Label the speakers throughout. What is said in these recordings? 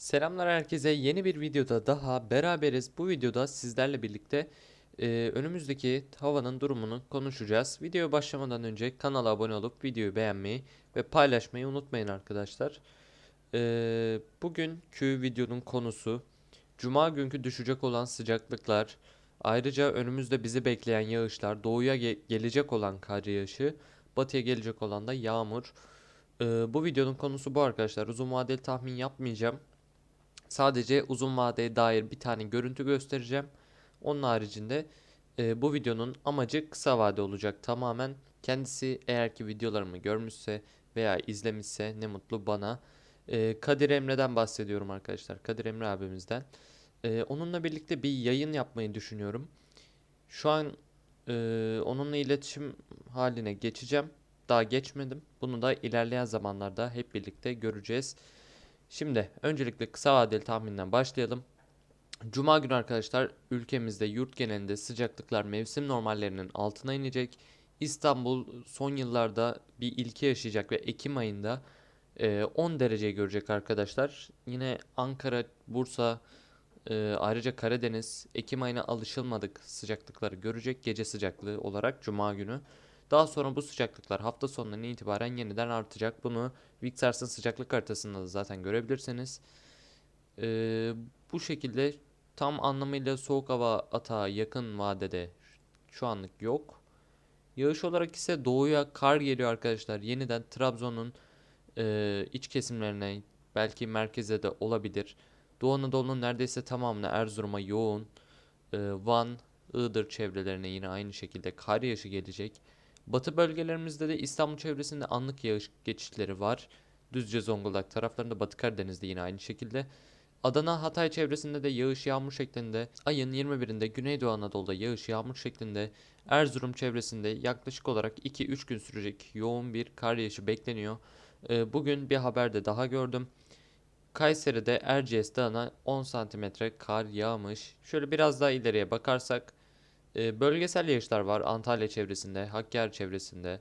Speaker 1: Selamlar herkese. Yeni bir videoda daha beraberiz. Bu videoda sizlerle birlikte e, önümüzdeki havanın durumunu konuşacağız. Videoya başlamadan önce kanala abone olup videoyu beğenmeyi ve paylaşmayı unutmayın arkadaşlar. E, bugünkü videonun konusu Cuma günkü düşecek olan sıcaklıklar, ayrıca önümüzde bizi bekleyen yağışlar, doğuya ge- gelecek olan kar yağışı, batıya gelecek olan da yağmur. E, bu videonun konusu bu arkadaşlar. Uzun vadeli tahmin yapmayacağım. Sadece uzun vadeye dair bir tane görüntü göstereceğim. Onun haricinde e, bu videonun amacı kısa vade olacak tamamen. Kendisi eğer ki videolarımı görmüşse veya izlemişse ne mutlu bana. E, Kadir Emre'den bahsediyorum arkadaşlar. Kadir Emre abimizden. E, onunla birlikte bir yayın yapmayı düşünüyorum. Şu an e, onunla iletişim haline geçeceğim. Daha geçmedim. Bunu da ilerleyen zamanlarda hep birlikte göreceğiz. Şimdi öncelikle kısa vadeli tahminden başlayalım. Cuma günü arkadaşlar ülkemizde yurt genelinde sıcaklıklar mevsim normallerinin altına inecek. İstanbul son yıllarda bir ilki yaşayacak ve Ekim ayında e, 10 derece görecek arkadaşlar. Yine Ankara, Bursa, e, ayrıca Karadeniz Ekim ayına alışılmadık sıcaklıkları görecek gece sıcaklığı olarak Cuma günü. Daha sonra bu sıcaklıklar hafta sonundan itibaren yeniden artacak. Bunu Vixars'ın sıcaklık haritasında da zaten görebilirsiniz. Ee, bu şekilde tam anlamıyla soğuk hava atağı yakın vadede şu anlık yok. Yağış olarak ise doğuya kar geliyor arkadaşlar. Yeniden Trabzon'un e, iç kesimlerine belki merkeze de olabilir. Doğu Anadolu'nun neredeyse tamamına Erzurum'a yoğun. e, Van, Iğdır çevrelerine yine aynı şekilde kar yağışı gelecek. Batı bölgelerimizde de İstanbul çevresinde anlık yağış geçişleri var. Düzce Zonguldak taraflarında Batı Karadeniz'de yine aynı şekilde. Adana Hatay çevresinde de yağış yağmur şeklinde. Ayın 21'inde Güneydoğu Anadolu'da yağış yağmur şeklinde. Erzurum çevresinde yaklaşık olarak 2-3 gün sürecek yoğun bir kar yağışı bekleniyor. Ee, bugün bir haberde daha gördüm. Kayseri'de Erciyes Dağı'na 10 santimetre kar yağmış. Şöyle biraz daha ileriye bakarsak e, bölgesel yağışlar var Antalya çevresinde, Hakkari çevresinde.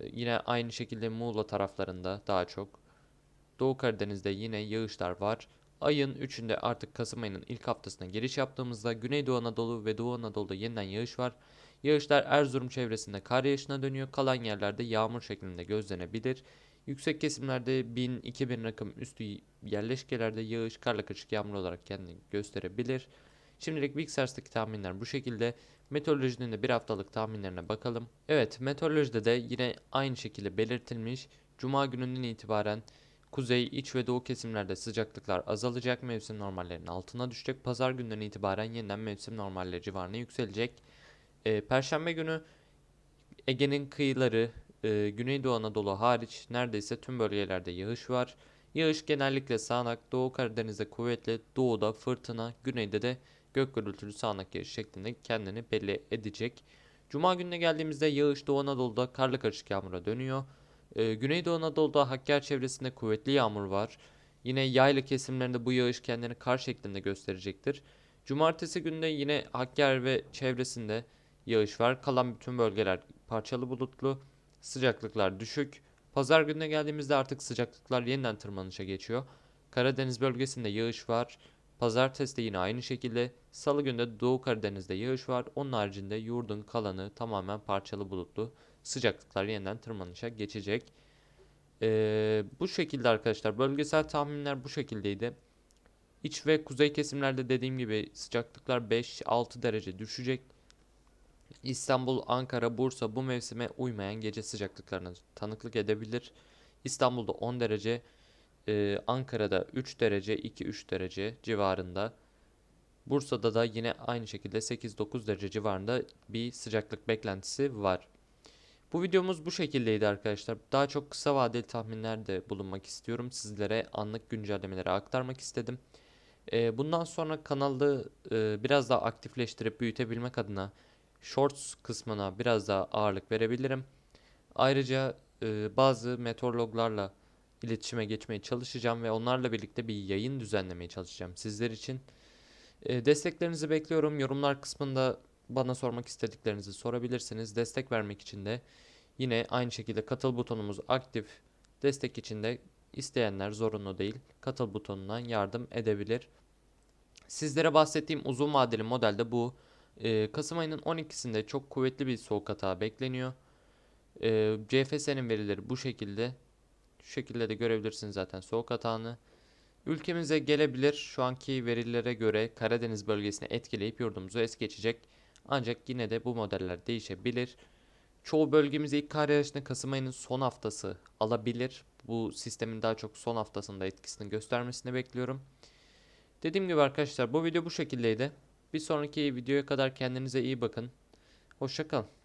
Speaker 1: E, yine aynı şekilde Muğla taraflarında daha çok. Doğu Karadeniz'de yine yağışlar var. Ayın 3'ünde artık Kasım ayının ilk haftasına giriş yaptığımızda Güneydoğu Anadolu ve Doğu Anadolu'da yeniden yağış var. Yağışlar Erzurum çevresinde kar yağışına dönüyor. Kalan yerlerde yağmur şeklinde gözlenebilir. Yüksek kesimlerde 1000-2000 rakım üstü yerleşkelerde yağış karla karışık yağmur olarak kendini gösterebilir. Şimdilik Vixars'taki tahminler bu şekilde. Meteorolojinin de bir haftalık tahminlerine bakalım. Evet, meteorolojide de yine aynı şekilde belirtilmiş. Cuma gününden itibaren kuzey, iç ve doğu kesimlerde sıcaklıklar azalacak, mevsim normallerinin altına düşecek. Pazar günden itibaren yeniden mevsim normalleri civarına yükselecek. Ee, Perşembe günü Ege'nin kıyıları, e, Güneydoğu Anadolu hariç neredeyse tüm bölgelerde yağış var. Yağış genellikle sağanak, Doğu Karadeniz'de kuvvetli, doğuda fırtına, güneyde de gök gürültülü sağanak yağış şeklinde kendini belli edecek. Cuma gününe geldiğimizde yağış Doğu Anadolu'da karlı karışık yağmura dönüyor. Ee, Güneydoğu Anadolu'da Hakkari çevresinde kuvvetli yağmur var. Yine yayla kesimlerinde bu yağış kendini kar şeklinde gösterecektir. Cumartesi günde yine Hakkari ve çevresinde yağış var. Kalan bütün bölgeler parçalı bulutlu. Sıcaklıklar düşük. Pazar gününe geldiğimizde artık sıcaklıklar yeniden tırmanışa geçiyor. Karadeniz bölgesinde yağış var. Pazartesi de yine aynı şekilde. Salı günde Doğu Karadeniz'de yağış var. Onun haricinde yurdun kalanı tamamen parçalı bulutlu. Sıcaklıklar yeniden tırmanışa geçecek. Ee, bu şekilde arkadaşlar. Bölgesel tahminler bu şekildeydi. İç ve kuzey kesimlerde dediğim gibi sıcaklıklar 5-6 derece düşecek. İstanbul, Ankara, Bursa bu mevsime uymayan gece sıcaklıklarına tanıklık edebilir. İstanbul'da 10 derece, e, Ankara'da 3 derece, 2-3 derece civarında. Bursa'da da yine aynı şekilde 8-9 derece civarında bir sıcaklık beklentisi var. Bu videomuz bu şekildeydi arkadaşlar. Daha çok kısa vadeli tahminlerde bulunmak istiyorum. Sizlere anlık güncellemeleri aktarmak istedim. E, bundan sonra kanalı e, biraz daha aktifleştirip büyütebilmek adına Shorts kısmına biraz daha ağırlık verebilirim. Ayrıca e, bazı meteorologlarla iletişime geçmeye çalışacağım ve onlarla birlikte bir yayın düzenlemeye çalışacağım sizler için. E, desteklerinizi bekliyorum. Yorumlar kısmında bana sormak istediklerinizi sorabilirsiniz. Destek vermek için de yine aynı şekilde katıl butonumuz aktif. Destek için de İsteyenler zorunlu değil. Katıl butonundan yardım edebilir. Sizlere bahsettiğim uzun vadeli modelde bu. Ee, Kasım ayının 12'sinde çok kuvvetli bir soğuk hata bekleniyor. Ee, CFS'nin verileri bu şekilde. Şu şekilde de görebilirsiniz zaten soğuk hatağını. Ülkemize gelebilir. Şu anki verilere göre Karadeniz bölgesini etkileyip yurdumuzu es geçecek. Ancak yine de bu modeller değişebilir. Çoğu bölgemize ilk kar yağışını Kasım ayının son haftası alabilir. Bu sistemin daha çok son haftasında etkisini göstermesini bekliyorum. Dediğim gibi arkadaşlar bu video bu şekildeydi. Bir sonraki videoya kadar kendinize iyi bakın. Hoşçakalın.